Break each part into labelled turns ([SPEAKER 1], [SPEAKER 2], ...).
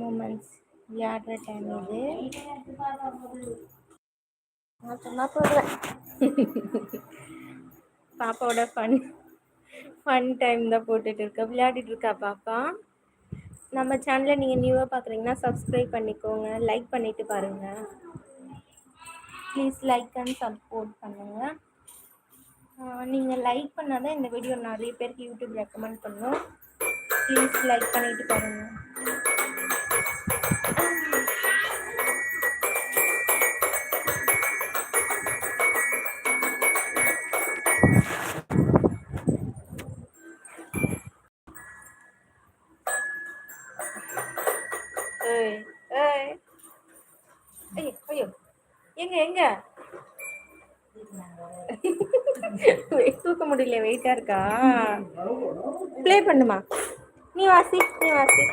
[SPEAKER 1] Moments விளையாடுற time இது நான் சும்மா போடுவேன் பாப்பாவோட ஃபன் ஃபன் டைம் தான் போட்டுட்டு இருக்க. விளையாடிட்டு இருக்கா பாப்பா? நம்ம சேனலை நீங்கள் நியூவாக பார்க்குறீங்கன்னா சப்ஸ்கிரைப் பண்ணிக்கோங்க. லைக் பண்ணிவிட்டு பாருங்கள் ப்ளீஸ் லைக் அண்ட் சப்போர்ட் பண்ணுங்கள் நீங்கள் லைக் பண்ணால் தான் இந்த வீடியோ நிறைய பேருக்கு யூடியூப் ரெக்கமெண்ட் பண்ணும். ப்ளீஸ் லைக் பண்ணிவிட்டு பாருங்கள் ஏய் ஏய் ஐயோ ஐயோ எங்க எங்க தூக்க முடியல வெயிட்டா இருக்கா ப்ளே பண்ணுமா நீ வாசி நீ வாசி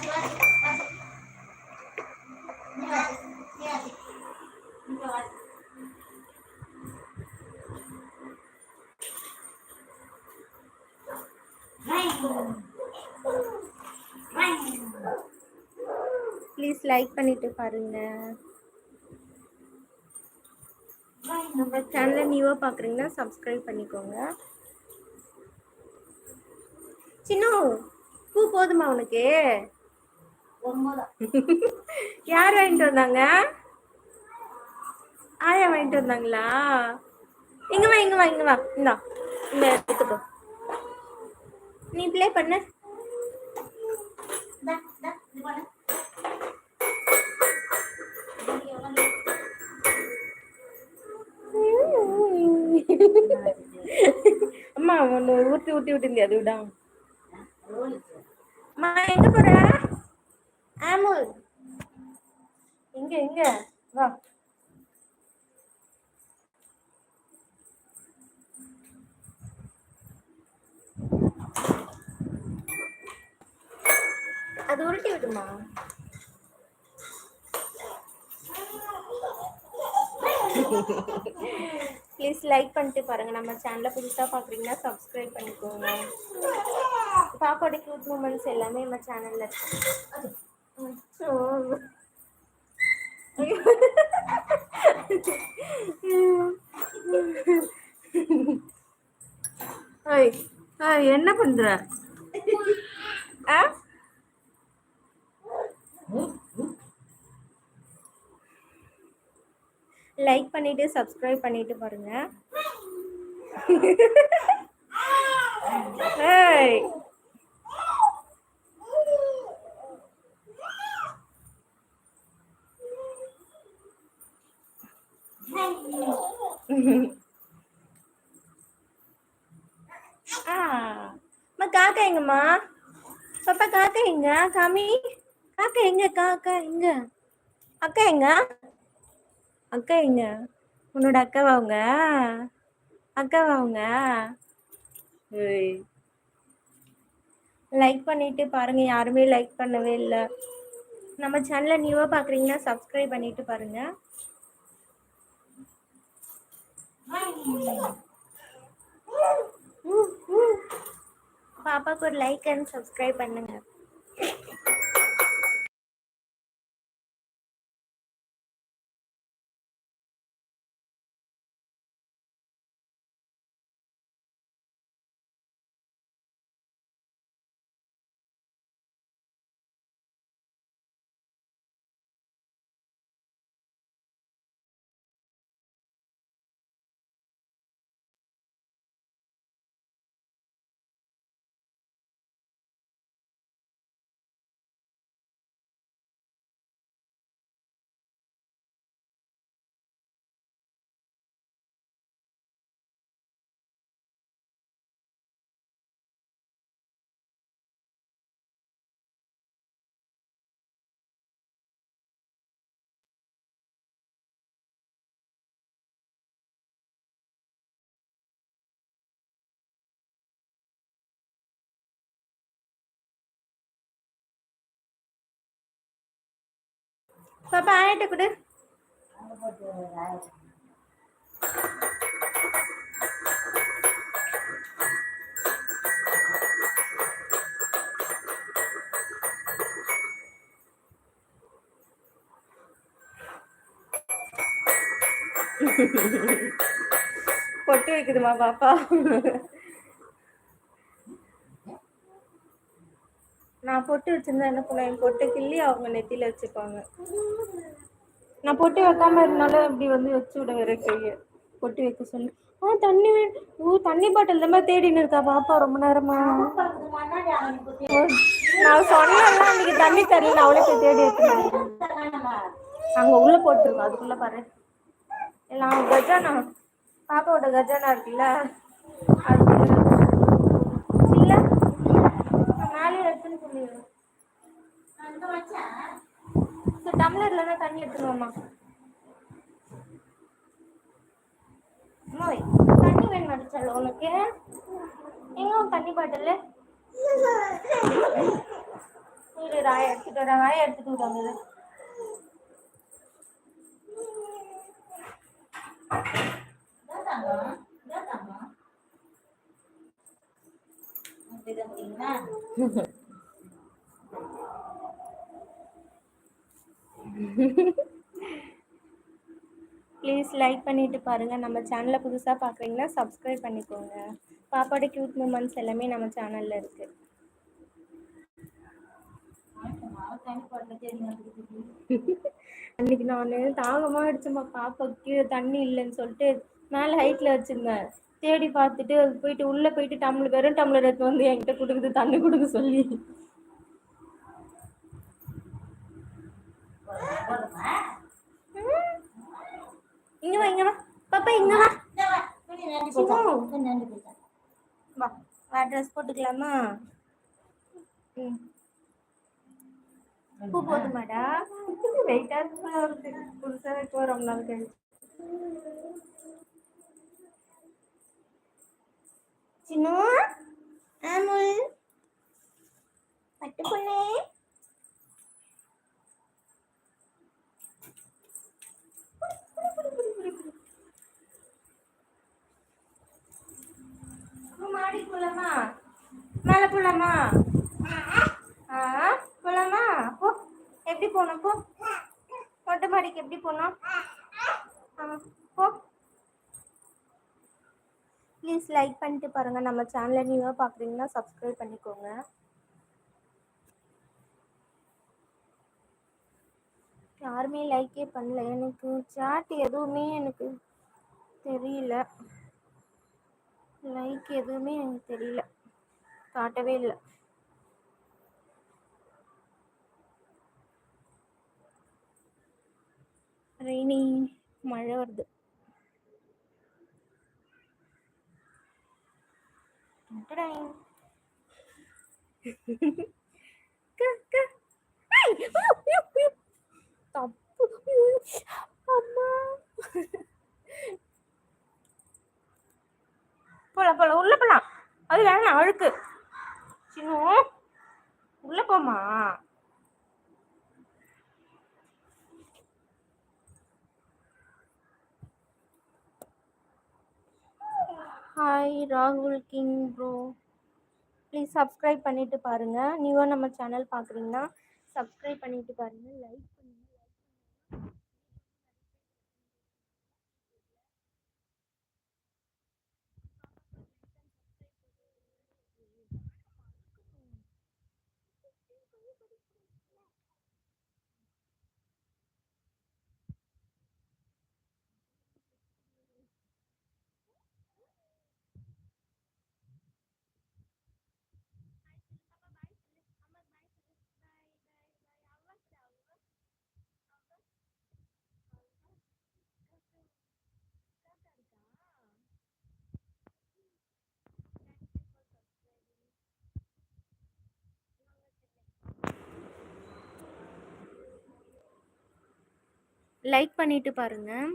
[SPEAKER 1] ப்ளீஸ் லைக் பண்ணிட்டு பாருங்க. நம்ம சேனலை நியூவாக பார்க்குறீங்கன்னா சப்ஸ்கிரைப் பண்ணிக்கோங்க. சின்ன பூ போதுமா உனக்கு? யார் வாங்கிட்டு வந்தாங்க? ஆயா வாங்கிட்டு வந்தாங்களா? இங்க வா இங்க வா இங்க வா. இந்தா இந்த எடுத்துக்கோ. நீ ப்ளே பண்ணு. ஒன்று ஊற்றி ஊற்றி விட்டுருந்தே அது விடா அம்மா எங்க போற? ஆமுல் எங்க எங்க வா. அது உருட்டி விடுமா? ப்ளீஸ் லைக் பண்ணிட்டு பாருங்க. நம்ம சேனலை புதுசாக பார்க்குறீங்கன்னா சப்ஸ்கிரைப் பண்ணிக்கோங்க. பாப்பாவோட க்யூட் மூமெண்ட்ஸ் எல்லாமே நம்ம சேனலில் இருக்கு. என்ன பண்ற? ஆ? லைக் பண்ணிவிட்டு சப்ஸ்கிரைப் பண்ணிட்டு பாருங்கள் ஏய் அம்மா காக்கா எங்கம்மா? பாப்பா காக்கா எங்க? காமி காக்கா எங்க? காக்கா எங்க? அக்கா எங்க? அக்கா எங்க? உன்னோட அக்காவா அவங்க? அக்காவா அவங்க? லைக் பண்ணிட்டு பாருங்க. யாருமே லைக் பண்ணவே இல்லை. நம்ம சேனலை நியூவாக பார்க்குறீங்கன்னா சப்ஸ்கிரைப் பண்ணிட்டு பாருங்க. பாப்பாக்கு ஒரு லைக் அண்ட் சப்ஸ்கிரைப் பண்ணுங்க. பாப்பா ஆயிட்ட கொடு. பொட்டு வைக்குதுமா பாப்பா. நான் பொட்டு வச்சிருந்தா என்ன பண்ணுவேன்? என் பொட்ட கிள்ளி அவங்க நெத்தில வச்சுப்பாங்க. நான் பொட்டு வைக்காம இருந்தாலு அப்படி வந்து வச்சு விட வேற கைய. பொட்டு வைக்க சொல்லி. ஆ தண்ணி வேணு ஓ தண்ணி பாட்டில் தான் தேடினு இருக்கா? பாப்பா ரொம்ப நேரமா? நான் சொன்னேன்ல அன்னைக்கு தண்ணி தரல அவளே போய் தேடி எடுத்துனு வன்ட்டா அங்க உள்ள அதுக்குள்ளே அதுக்குள்ள பாரு. எல்லாம் கஜானா. பாப்பாவோட கஜானா இருக்குல்ல? அது இல்ல நா மேலயே எடுத்துன்னு சொல்லிருவே சரி டம்ளர்லனா தண்ணி எடுத்துன்னு வாமா ஓய் தண்ணி வேணுமாடி செல்லோ உனக்கு? எங்க உன் தண்ணி பாட்டிலு? இரு ஆயா எடுத்துட்டு வராங்க ஆயா எடுத்துட்டு இரு ப்ளீஸ் லைக் பண்ணிட்டு பாருங்க. நம்ம சேனலை புதுசா பாக்குறீங்கன்னா சப்ஸ்கிரைப் பண்ணிக்கோங்க. பாப்பாவோட க்யூட் மூமெண்ட்ஸ் எல்லாமே நம்ம சேனல்ல இருக்கு. அன்னைக்கு நான் தாகமாக எடுச்சுமா பாப்பாக்கு தண்ணி இல்லன்னு சொல்லிட்டு மேல ஹைட்ல வச்சுருந்தேன். தேடி பார்த்துட்டு அது போயிட்டு உள்ள போயிட்டு டம்ளர் வெறும் டம்ளர் எடுத்து வந்து என்கிட்ட குடுக்குது தண்ணி கொடுக்க சொல்லி. இங்க வா இங்க வா. பாப்பா இங்க வா. வா. ட்ரெஸ் போட்டுக்கலாமா? ம். பூ போதுமாடா? வெயிட்டா இருக்கு புதுசா வைக்கவு ரொம்ப நாள் கழிச்சு. சின்னு ஆமுல் பட்டு பொண்ணு அம்மா மாடிக்கு போலாமா மேல போலாமா ஆ போலாமா போ எப்படி போனோம் போ. மொட்டை மாடிக்கு எப்படி போனு போ. ப்ளீஸ் லைக் பண்ணிட்டு பாருங்க. நம்ம சேனலை நியூவாக பார்க்குறீங்கன்னா சப்ஸ்கிரைப் பண்ணிக்கோங்க. யாருமே லைக்கே பண்ணல. எனக்கு சாட் எதுவுமே எனக்கு தெரியல. லைக் எதுவுமே எனக்கு தெரியல. காட்டவே இல்லை. ரெய்னி மழ வருது. தப்பு. அம்மா. போலா போலா உள்ள போலா அது வேணா அழுக்கு. சின்னு உள்ள போமா ஹாய் ராகுல் கிங் ப்ரோ ப்ளீஸ் சப்ஸ்கிரைப் பண்ணிவிட்டு பாருங்கள் நியூவாக நம்ம சேனல் பார்க்குறீங்கன்னா சப்ஸ்கிரைப் பண்ணிவிட்டு பாருங்கள் லைக் லைக் பண்ணிவிட்டு பாருங்கள்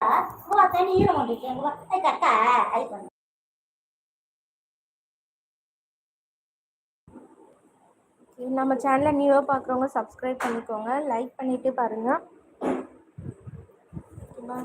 [SPEAKER 2] வா தண்ணி ஈரம் வந்துச்சு எங்க வா ஏய் ஐ பண்ணு
[SPEAKER 1] நம்ம சேனலை நியூவாக பார்க்குறவங்க சப்ஸ்கிரைப் பண்ணிக்கோங்க. லைக் பண்ணிவிட்டு பாருங்கள் ஓகேவா